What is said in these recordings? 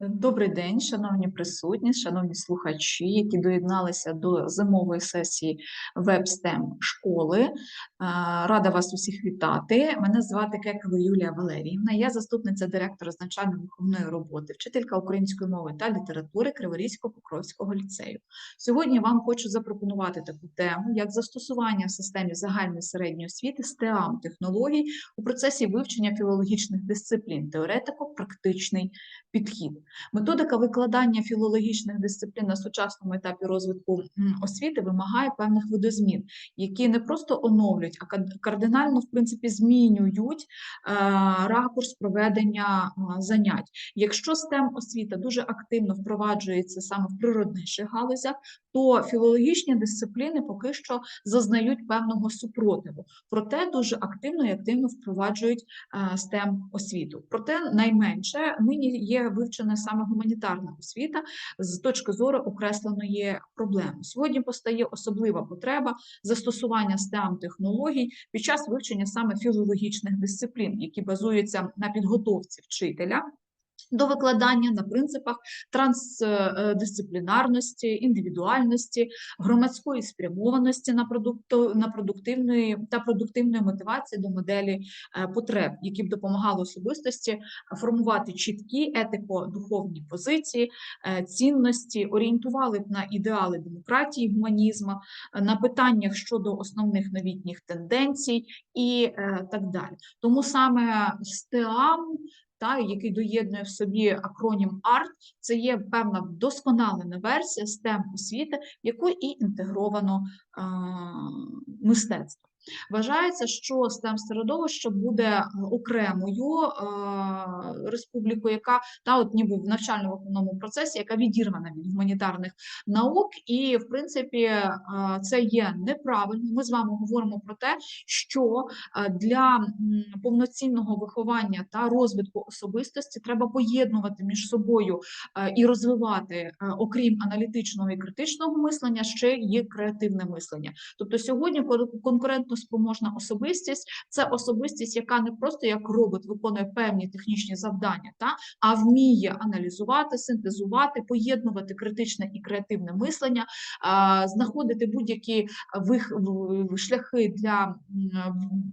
Добрий день, шановні присутні, шановні слухачі, які доєдналися до зимової сесії WebSTEM школи. Рада вас усіх вітати. Мене звати Кекова Юлія Валеріївна. Я заступниця директора з навчально-виховної роботи, вчителька української мови та літератури Криворізького Покровського ліцею. Сьогодні вам хочу запропонувати таку тему, як застосування в системі загальної середньої освіти STEAM технологій у процесі вивчення філологічних дисциплін, теоретико-практичний підхід. Методика викладання філологічних дисциплін на сучасному етапі розвитку освіти вимагає певних видозмін, які не просто оновлюють, а кардинально в принципі змінюють е, ракурс проведення е, занять. Якщо STEM освіта дуже активно впроваджується саме в природничих галузях, то філологічні дисципліни поки що зазнають певного супротиву. Проте дуже активно і активно впроваджують е, STEM освіту. Проте найменше нині є саме гуманітарна освіта з точки зору окресленої проблеми. Сьогодні постає особлива потреба застосування STEM технологій під час вивчення саме філологічних дисциплін, які базуються на підготовці вчителя. До викладання на принципах трансдисциплінарності, індивідуальності, громадської спрямованості на продукту на продуктивної та продуктивної мотивації до моделі е, потреб, які б допомагали особистості формувати чіткі етико-духовні позиції, е, цінності, орієнтували б на ідеали демократії, гуманізму, е, на питаннях щодо основних новітніх тенденцій і так далі. Тому саме STEAM та який доєднує в собі акронім ART, це є певна вдосконалена версія STEM освіти, в яку і інтегровано мистецтво. Вважається, що STEM середовище буде е, окремою е, республікою, яка та от ніби в навчально-виховному процесі, яка відірвана від гуманітарних наук, і в принципі е, це є неправильно. Ми з вами говоримо про те, що е, для повноцінного виховання та розвитку особистості треба поєднувати між собою е, і розвивати, окрім аналітичного і критичного мислення, ще є креативне мислення. Тобто сьогодні кон- конкурентноспроможна особистість це особистість, яка не просто як робот виконує певні технічні завдання, та а вміє аналізувати, синтезувати, поєднувати критичне і креативне мислення, знаходити будь-які вих... шляхи для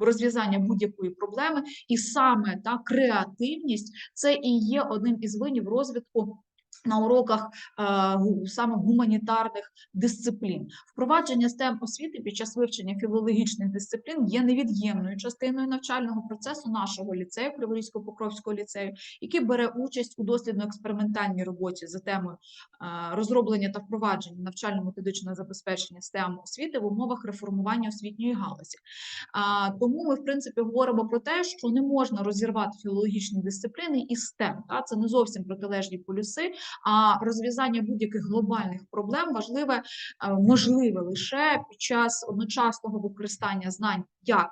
розв'язання будь-якої проблеми, і саме та креативність це і є одним із видів розвитку. На уроках е, саме гуманітарних дисциплін впровадження STEM освіти під час вивчення філологічних дисциплін є невід'ємною частиною навчального процесу нашого ліцею, Криворізько-Покровського ліцею, який бере участь у дослідно-експериментальній роботі за темою е, розроблення та впровадження навчально-методичного забезпечення STEM освіти в умовах реформування освітньої галузі. Тому ми, в принципі, говоримо про те, що не можна розірвати філологічні дисципліни і STEM. Та? Це не зовсім протилежні полюси, а розв'язання будь-яких глобальних проблем важливе, е, можливе лише під час одночасного використання знань як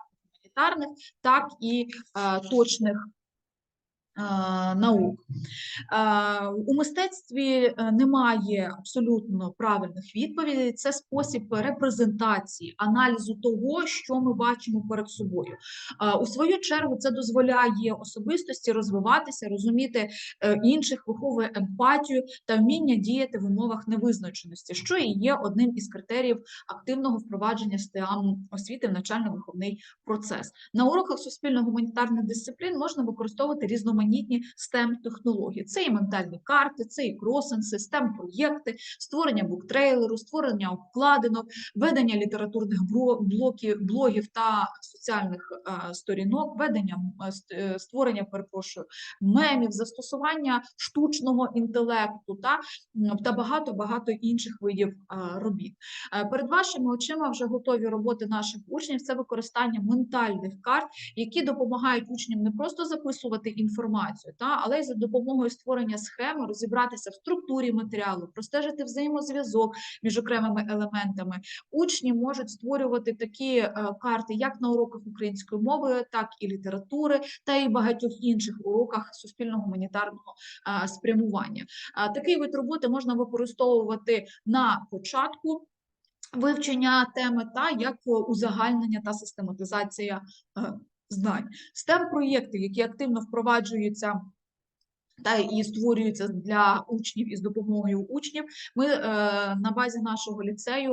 гуманітарних, так і е, точних. Наук у мистецтві е, немає абсолютно правильних відповідей. Це спосіб репрезентації, аналізу того, що ми бачимо перед собою. У свою чергу це дозволяє особистості розвиватися, розуміти е, інших, виховує емпатію та вміння діяти в умовах невизначеності, що і є одним із критеріїв активного впровадження СТЕАМ освіти в навчально-виховний процес. На уроках суспільно-гуманітарних дисциплін можна використовувати різноманітні STEM технології. Це і ментальні карти, це і кросенси, STEM проєкти, створення буктрейлеру, створення обкладинок, ведення літературних блоків, блогів та соціальних е, сторінок, ведення е, е, створення, перепрошую, мемів, застосування штучного інтелекту та, та багато багато інших видів робіт. Перед вашими очима вже готові роботи наших учнів. Це використання ментальних карт, які допомагають учням не просто записувати інформацію, та але й за допомогою створення схеми розібратися в структурі матеріалу, простежити взаємозв'язок між окремими елементами. Учні можуть створювати такі е, карти як на уроках української мови, так і літератури, та й багатьох інших уроках суспільно-гуманітарного е, спрямування. Е, Такий вид роботи можна використовувати на початку вивчення теми та як узагальнення та систематизація знань. STEM проєкти, які активно впроваджуються та і створюються для учнів і з допомогою учнів. Ми е, на базі нашого ліцею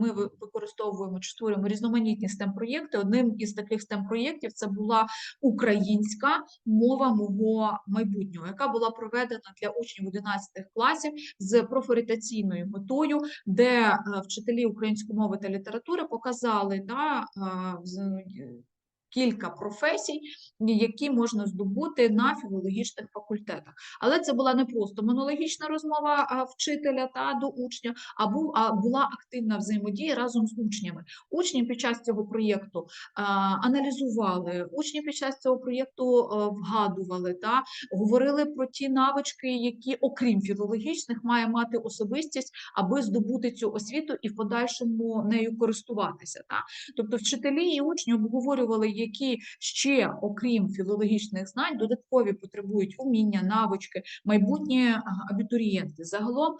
ми ви- використовуємо чи створюємо різноманітні stem проєкти. Одним із таких stem проєктів це була українська мова мого майбутнього, яка була проведена для учнів 11 класів з профорієнтаційною метою, де е, вчителі української мови та літератури показали да, е, кілька професій, які можна здобути на філологічних факультетах. Але це була не просто монологічна розмова вчителя та до учня, а, була активна взаємодія разом з учнями. Учні під час цього проєкту аналізували, учні під час цього проєкту вгадували та говорили про ті навички, які, окрім філологічних, має мати особистість, аби здобути цю освіту і в подальшому нею користуватися. Та? Тобто вчителі і учні обговорювали, які ще, окрім філологічних знань, додаткові потребують уміння, навички, майбутні абітурієнти. Загалом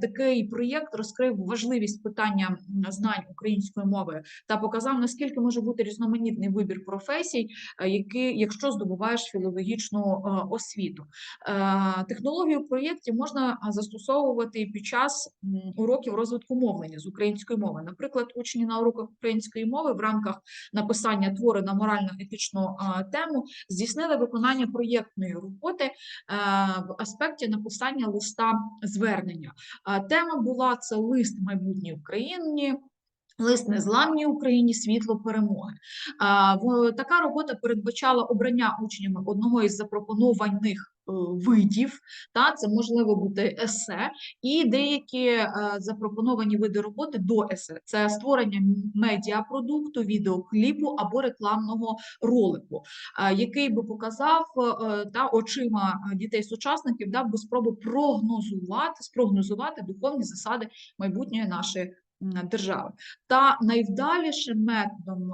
такий проєкт розкрив важливість питання знань української мови та показав, наскільки може бути різноманітний вибір професій, які, якщо здобуваєш філологічну освіту. Технологію в проєкті можна застосовувати під час уроків розвитку мовлення з української мови. Наприклад, учні на уроках української мови в рамках написання твору на морально-етичну тему здійснили виконання проєктної роботи е, в аспекті написання листа звернення. Тема була це лист майбутній Україні. Лист незламній Україні, світло перемоги. Така робота передбачала обрання учнями одного із запропонованих видів. Та це можливо бути есе, і деякі е, запропоновані види роботи до есе. Це створення медіапродукту, відеокліпу або рекламного ролику, е, який би показав е, та очима дітей-сучасників, дав би спробу прогнозувати, спрогнозувати духовні засади майбутньої нашої держави. Та найвдалішим методом,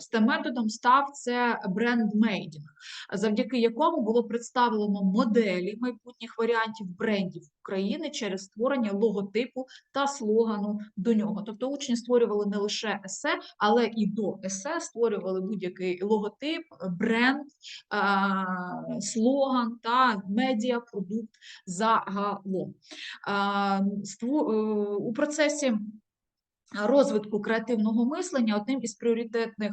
з методом став це брендмейдінг, завдяки якому було представлено моделі майбутніх варіантів брендів України через створення логотипу та слогану до нього. Тобто учні створювали не лише есе, але і до есе створювали будь-який логотип, бренд, слоган та медіапродукт загалом. Е, У процесі розвитку креативного мислення одним із пріоритетних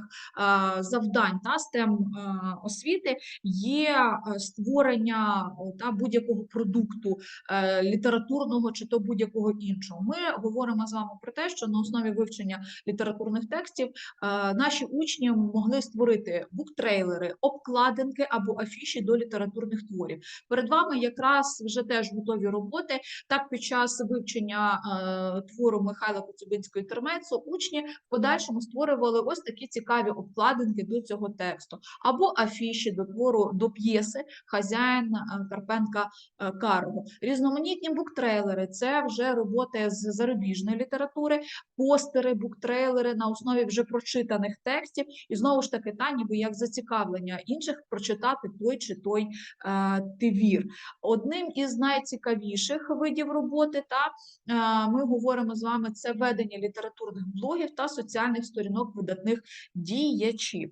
завдань та а, освіти є створення та будь-якого продукту е, літературного чи то будь-якого іншого. Ми говоримо з вами про те, що на основі вивчення літературних текстів е, наші учні могли створити буктрейлери, обкладинки або афіші до літературних творів. Перед вами якраз вже теж готові роботи. Так, під час вивчення е, твору Михайла Коцюбинської Термецу учні в подальшому створювали ось такі цікаві обкладинки до цього тексту, або афіші до твору до п'єси Хазяїн е, Карпенка е, Карого. Різноманітні буктрейлери це вже роботи з зарубіжної літератури, постери, буктрейлери на основі вже прочитаних текстів, і знову ж таки, та ніби як зацікавлення інших прочитати той чи той е, твір. Одним із найцікавіших видів роботи та е, ми говоримо з вами це ведення літературних блогів та соціальних сторінок видатних діячів.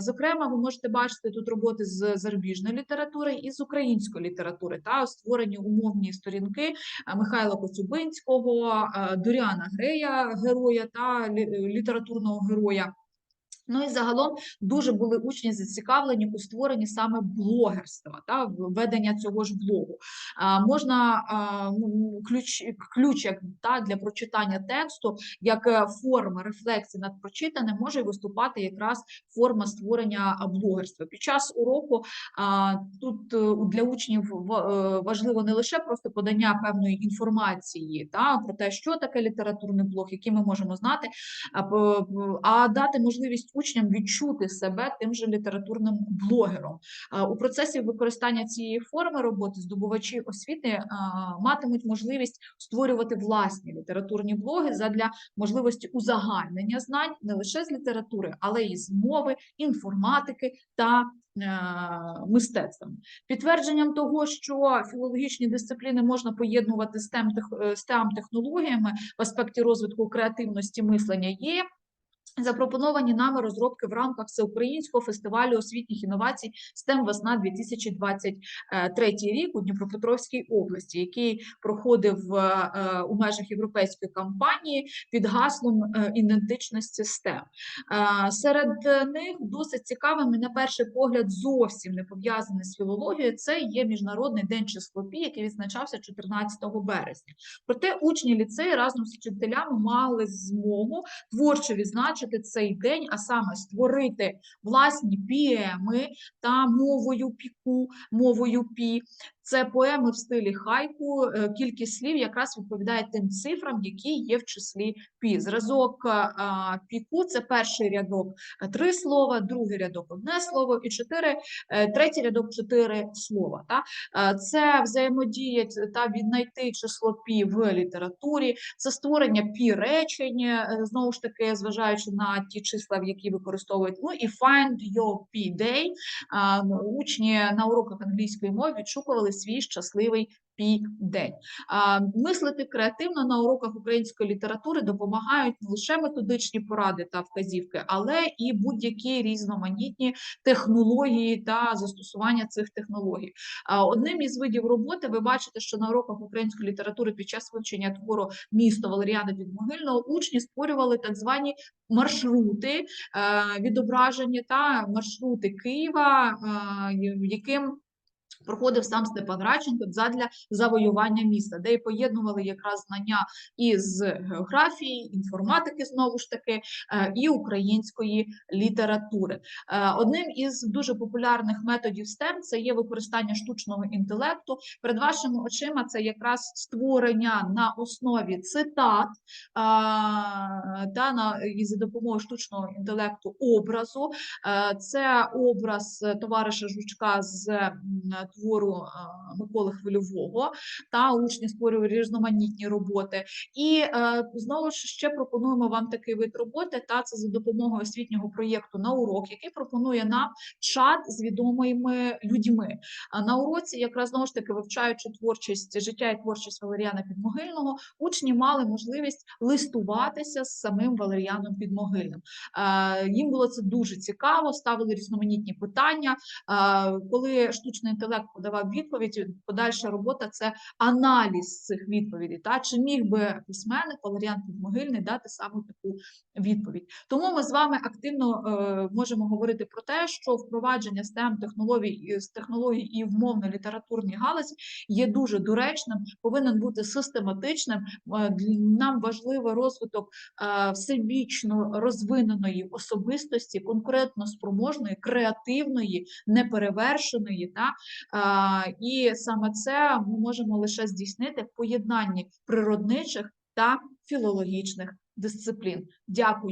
Зокрема, ви можете бачити тут роботи з зарубіжної літератури і з української літератури та створені умовні сторінки Михайла Коцюбинського, Дуріана Грея, героя та літературного героя. Ну і загалом дуже були учні зацікавлені у створенні саме блогерства та в- ведення цього ж блогу. А, можна а, ключ, ключ як та для прочитання тексту, як е, форма рефлексії над прочитаним, може виступати якраз форма створення блогерства. Під час уроку а, тут е, для учнів е, важливо не лише просто подання певної інформації та про те, що таке літературний блог, який ми можемо знати, а, а дати можливість учням відчути себе тим же літературним блогером. У процесі використання цієї форми роботи здобувачі освіти матимуть можливість створювати власні літературні блоги задля можливості узагальнення знань не лише з літератури, але й з мови, інформатики та е, мистецтвом. Підтвердженням того, що філологічні дисципліни можна поєднувати з тех- е, технологіями в аспекті розвитку креативності мислення є Запропоновані нами розробки в рамках всеукраїнського фестивалю освітніх інновацій STEM весна 2023 рік у Дніпропетровській області, який проходив е, у межах європейської кампанії під гаслом е, ідентичності STEM. Е, Серед них досить цікавим і на перший погляд зовсім не пов'язаний з філологією. Це є міжнародний день числопі, який відзначався 14 березня. Проте учні ліцею разом з вчителями мали змогу творчо відзначити цей день, а саме створити власні піеми та мовою піку, мовою пі. Це поеми в стилі хайку. е, Кількість слів якраз відповідає тим цифрам, які є в числі пі. Зразок а, піку це перший рядок е, три слова, другий рядок одне слово і чотири, е, третій рядок чотири слова. Та? Е, Це взаємодія та віднайти число пі в літературі, це створення пі речень, е, знову ж таки, зважаючи на ті числа, які використовують. Ну і find your P day. Учні на уроках англійської мови відшукували свій щасливий пі день. Мислити креативно на уроках української літератури допомагають не лише методичні поради та вказівки, але і будь-які різноманітні технології та застосування цих технологій. Одним із видів роботи ви бачите, що на уроках української літератури під час вивчення твору місто Валеріана Підмогильного учні створювали так звані маршрути, е, відображені та маршрути Києва, е, яким проходив сам Степан Радченко задля завоювання міста, де й поєднували якраз знання із географії, інформатики, знову ж таки, е, і української літератури. Е, Одним із дуже популярних методів STEM це є використання штучного інтелекту. Перед вашими очима це якраз створення на основі цитат та на і за допомогою штучного інтелекту образу. Е, Це образ е, товариша Жучка з твору е, Миколи Хвильового. Та учні створювали різноманітні роботи. І е, знову ж ще пропонуємо вам такий вид роботи. Та це за допомогою освітнього проєкту на урок, який пропонує нам чат з відомими людьми. На уроці, якраз знову ж таки вивчаючи творчість життя і творчість Валеріана Підмогильного, учні мали можливість листуватися з самим Валеріаном Підмогильним. Е, Їм було це дуже цікаво, ставили різноманітні питання. Е, Коли штучний інтелект подавав відповідь, подальша робота це аналіз цих відповідей. Та чи міг би письменник Валеріан Підмогильний дати саме таку відповідь? Тому ми з вами активно е, можемо говорити про те, що впровадження STEM технологій з технологій і в мовно-літературній галузі є дуже доречним, повинен бути систематичним. Е, Нам важливий розвиток е, всебічно розвиненої особистості, конкурентно спроможної, креативної, неперевершеної. Та? І саме це ми можемо лише здійснити в поєднанні природничих та філологічних дисциплін. Дякую.